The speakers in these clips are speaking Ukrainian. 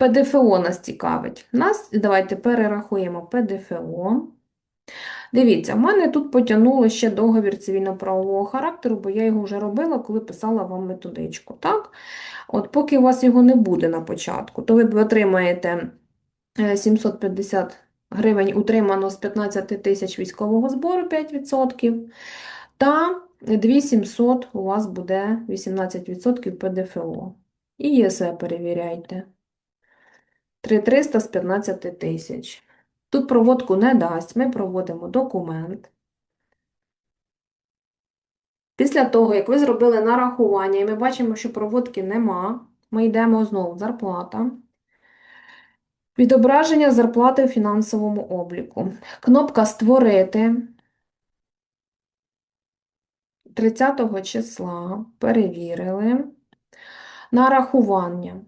ПДФО нас цікавить. Нас, давайте перерахуємо ПДФО. Дивіться, в мене тут потягнуло ще договір цивільно-правового характеру, бо я його вже робила, коли писала вам методичку. Так? От Поки у вас його не буде на початку, то ви отримаєте е, 750 гривень утримано з 15 тисяч військового збору 5%, та 2700 у вас буде 18% ПДФО. І ЄСВ перевіряйте. 3300 з 15 тисяч. Тут проводку не дасть, ми проводимо документ. Після того, як ви зробили нарахування, і ми бачимо, що проводки нема, ми йдемо знову зарплата. Відображення зарплати у фінансовому обліку. Кнопка Створити 30 числа перевірили. Нарахування.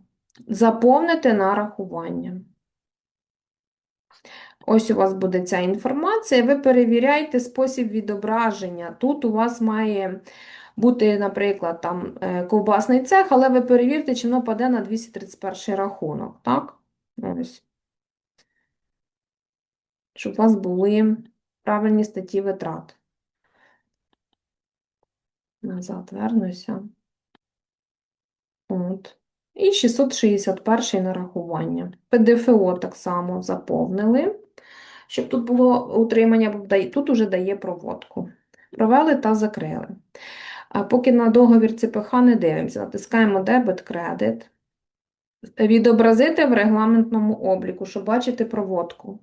Заповнити нарахування. Ось у вас буде ця інформація. Ви перевіряєте спосіб відображення. Тут у вас має бути, наприклад, там е, ковбасний цех, але ви перевірте, чи воно паде на 231 рахунок. Так? Ось. Щоб у вас були правильні статті витрат. Назад вернуся. От. І 661 нарахування. ПДФО так само заповнили, щоб тут було утримання, тут уже дає проводку. Провели та закрили. А поки на договір ЦПХ не дивимося, натискаємо дебет, кредит. Відобразити в регламентному обліку, щоб бачити проводку.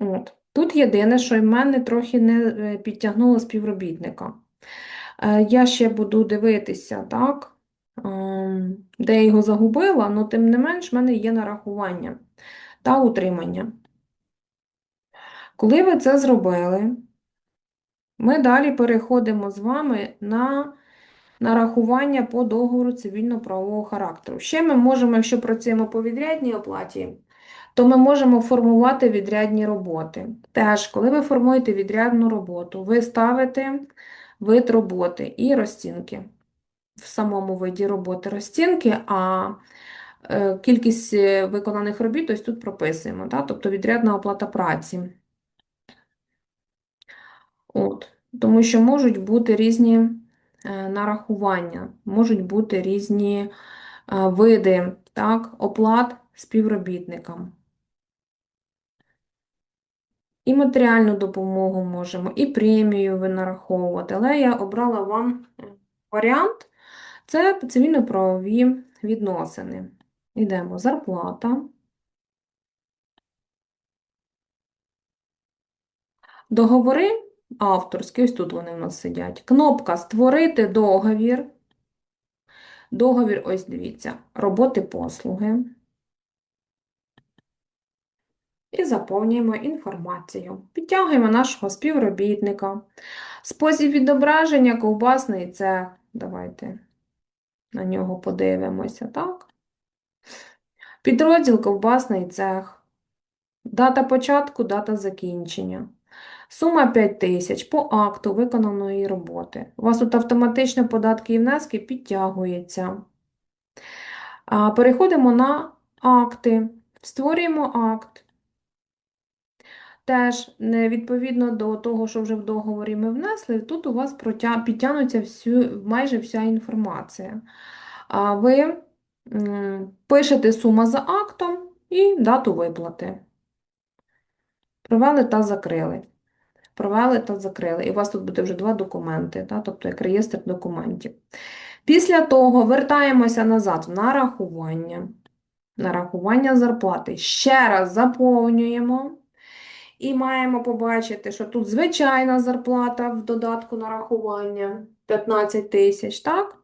От. Тут єдине, що в мене трохи не е, підтягнуло співробітника. Е, Я ще буду дивитися, так, ем, де я його загубила, але тим не менш в мене є нарахування та утримання. Коли ви це зробили, ми далі переходимо з вами на нарахування по договору цивільно-правового характеру. Ще ми можемо, якщо працюємо по відрядній оплаті, то ми можемо формувати відрядні роботи. Теж, коли ви формуєте відрядну роботу, ви ставите вид роботи і розцінки. В самому виді роботи розцінки, а е, кількість е, виконаних робіт ось тут прописуємо, да? тобто відрядна оплата праці. От. Тому що можуть бути різні е, нарахування, можуть бути різні види так, оплат співробітникам. І матеріальну допомогу можемо, і премію ви нараховувати. Але я обрала вам е, варіант це цивільно-правові відносини. Йдемо зарплата. Договори авторські, ось тут вони в нас сидять. Кнопка Створити договір. Договір, ось дивіться, роботи послуги. І заповнюємо інформацію. Підтягуємо нашого співробітника. Спосіб відображення ковбасний цех. Давайте на нього подивимося, так? Підрозділ ковбасний цех. Дата початку, дата закінчення. Сума 5 тисяч по акту виконаної роботи. У вас тут автоматично податки і внески підтягуються. Переходимо на акти. Створюємо акт. Теж, відповідно до того, що вже в договорі ми внесли, тут у вас підтягнуться всю, майже вся інформація. А ви пишете сума за актом і дату виплати. Провели та закрили. Провели та закрили. І у вас тут буде вже два документи, та? тобто як реєстр документів. Після того вертаємося назад в нарахування. Нарахування зарплати. Ще раз заповнюємо. І маємо побачити, що тут звичайна зарплата в додатку нарахування 15 тисяч, так?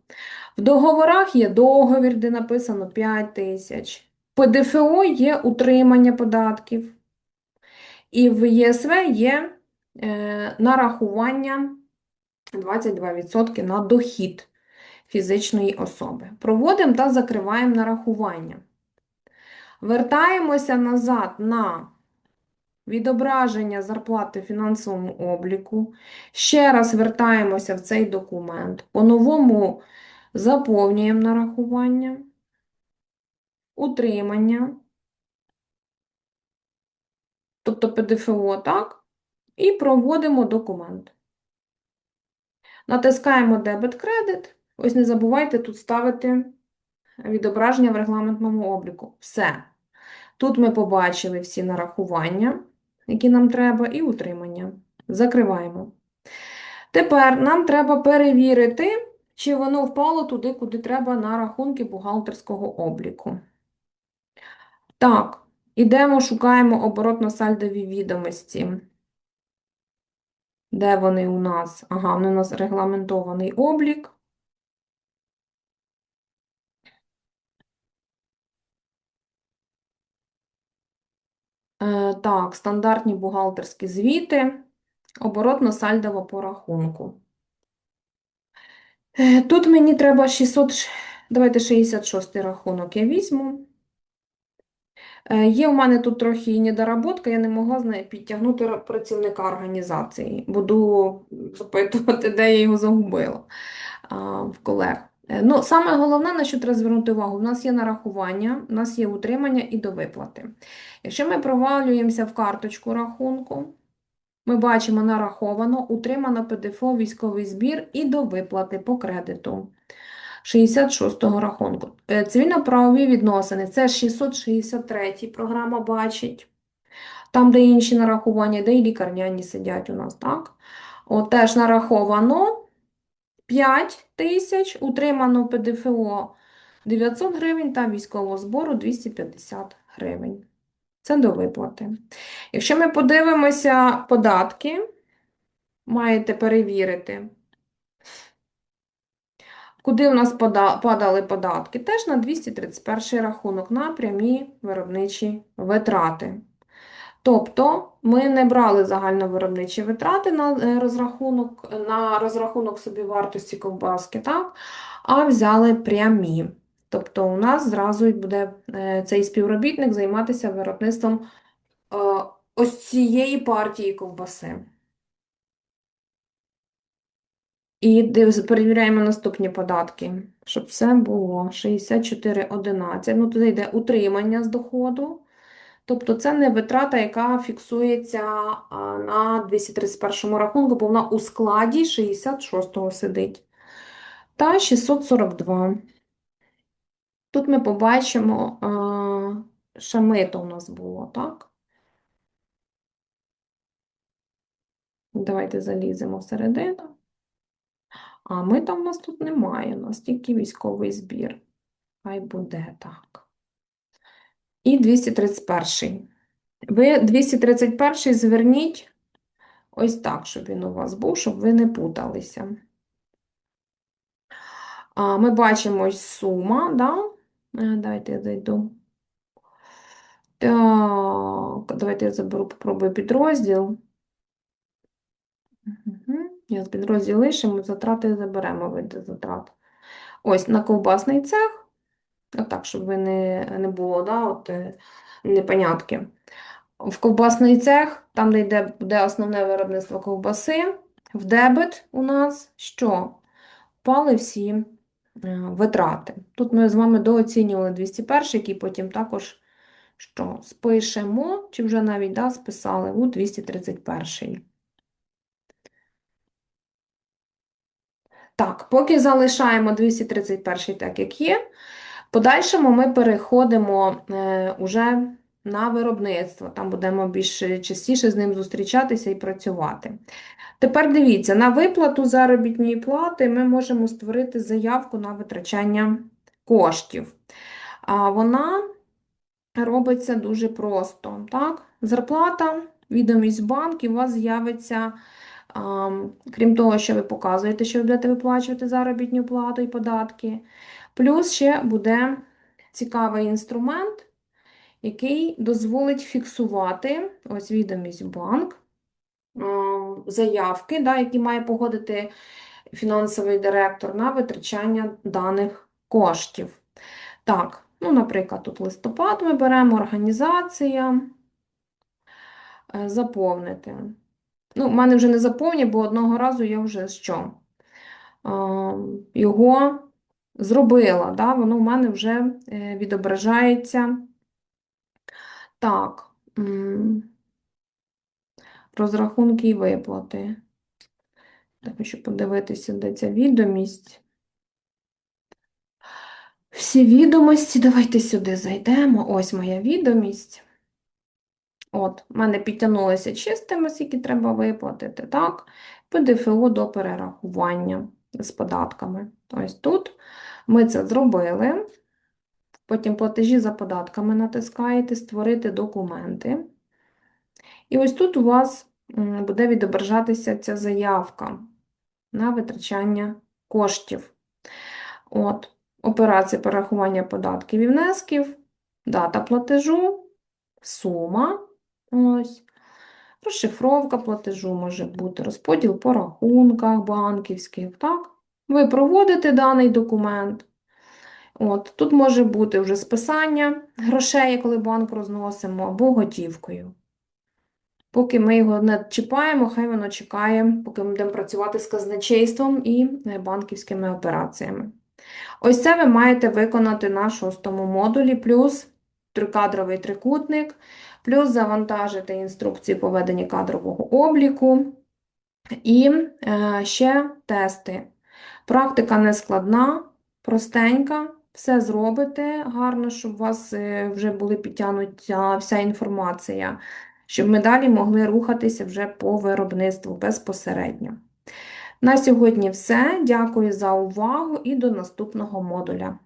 В договорах є договір, де написано 5 тисяч. По ДФО є утримання податків. І в ЄСВ є е, нарахування 22% на дохід фізичної особи. Проводимо та закриваємо нарахування. Вертаємося назад на відображення зарплати в фінансовому обліку. Ще раз вертаємося в цей документ. По-новому заповнюємо нарахування, утримання, тобто ПДФО, так, і проводимо документ. Натискаємо дебет-кредит. Ось не забувайте тут ставити відображення в регламентному обліку. Все. Тут ми побачили всі нарахування, які нам треба, і утримання. Закриваємо. Тепер нам треба перевірити, чи воно впало туди, куди треба на рахунки бухгалтерського обліку. Так, ідемо, шукаємо оборотно-сальдові відомості. Де вони у нас? Ага, вони у нас регламентований облік. Е, Так, стандартні бухгалтерські звіти, оборотно-сальдова по рахунку. Е, Тут мені треба 600, давайте 66 рахунок я візьму. Е, Є у мене тут трохи недоработка, я не могла підтягнути працівника організації. Буду запитувати, де я його загубила в колег. Е, Ну, саме головне, на що треба звернути увагу, у нас є нарахування, у нас є утримання і довиплати. Якщо ми провалюємося в карточку рахунку, ми бачимо нараховано, утримано ПДФО, військовий збір і довиплати по кредиту. 66-го рахунку. Е, Цивільно-правові відносини. Це 663 програма бачить. Там, де інші нарахування, де і лікарняні сидять у нас, так? От теж нараховано 5 тисяч, утримано ПДФО 900 гривень та військового збору 250 гривень. Це до виплати. Якщо ми подивимося податки, маєте перевірити. Куди у нас падали податки? Теж на 231 рахунок на прямі виробничі витрати. Тобто ми не брали загальновиробничі витрати на е, розрахунок, на розрахунок собівартості ковбаски, так? а взяли прямі. Тобто у нас зразу буде е, цей співробітник займатися виробництвом е, ось цієї партії ковбаси. І перевіряємо наступні податки, щоб все було 64,11. Ну, туди йде утримання з доходу. Тобто це не витрата, яка фіксується на 231 рахунку, бо вона у складі 66-го сидить. Та 642. Тут ми побачимо, а, мито у нас було, так? Давайте заліземо всередину. А мита в нас тут немає, у нас тільки військовий збір. Хай буде так. І 231. Ви 231 зверніть ось так, щоб він у вас був, щоб ви не путалися. Ми бачимо сума, да? Е, Давайте я зайду. Так, давайте я заберу, попробую підрозділ. Мгм. Я підрозділ лишимо, затрати заберемо види затрат. Ось на ковбасний цех. Отак, щоб ви не, не було, да, от, е, непонятки. В ковбасний цех, там, де йде буде основне виробництво ковбаси, в дебет у нас що? Впали всі е, витрати. Тут ми з вами дооцінювали 201, який потім також що? Спишемо, чи вже навіть да, списали у 231. Так, поки залишаємо 231 так, як є. Подальшому ми переходимо е, уже на виробництво. Там будемо більш частіше з ним зустрічатися і працювати. Тепер дивіться, на виплату заробітної плати ми можемо створити заявку на витрачання коштів. А вона робиться дуже просто. Так? Зарплата, відомість банк, і у вас з'явиться. Крім того, що ви показуєте, що ви будете виплачувати заробітну плату і податки. Плюс ще буде цікавий інструмент, який дозволить фіксувати ось відомість банк, заявки, да, які має погодити фінансовий директор на витрачання даних коштів. Так, ну, наприклад, тут листопад ми беремо організація, е, заповнити. Ну, в мене вже не заповні, бо одного разу я вже що? Його зробила, да, воно в мене вже е, відображається. Так, розрахунки і виплати. Я хочу подивитися, де ця відомість. Всі відомості, давайте сюди зайдемо. Ось моя відомість. От, в мене підтягнулося чистими, скільки треба виплатити, так? ПДФО до перерахування з податками. Ось тут ми це зробили. Потім платежі за податками натискаєте, створити документи. І ось тут у вас буде відображатися ця заявка на витрачання коштів. От, операція перерахування податків і внесків, дата платежу, сума. Ось. Розшифровка платежу може бути, розподіл по рахунках банківських. Так? Ви проводите даний документ. От, Тут може бути вже списання грошей, коли банк розносимо, або готівкою. Поки ми його не чіпаємо, хай воно чекає, поки ми будемо працювати з казначейством і е, банківськими операціями. Ось це ви маєте виконати на шостому модулі, плюс трикадровий трикутник, плюс завантажити інструкції по веденню кадрового обліку і е, ще тести. Практика не складна, простенька, все зробите гарно, щоб у вас е, вже були підтягнута вся інформація, щоб ми далі могли рухатися вже по виробництву безпосередньо. На сьогодні все. Дякую за увагу і до наступного модуля.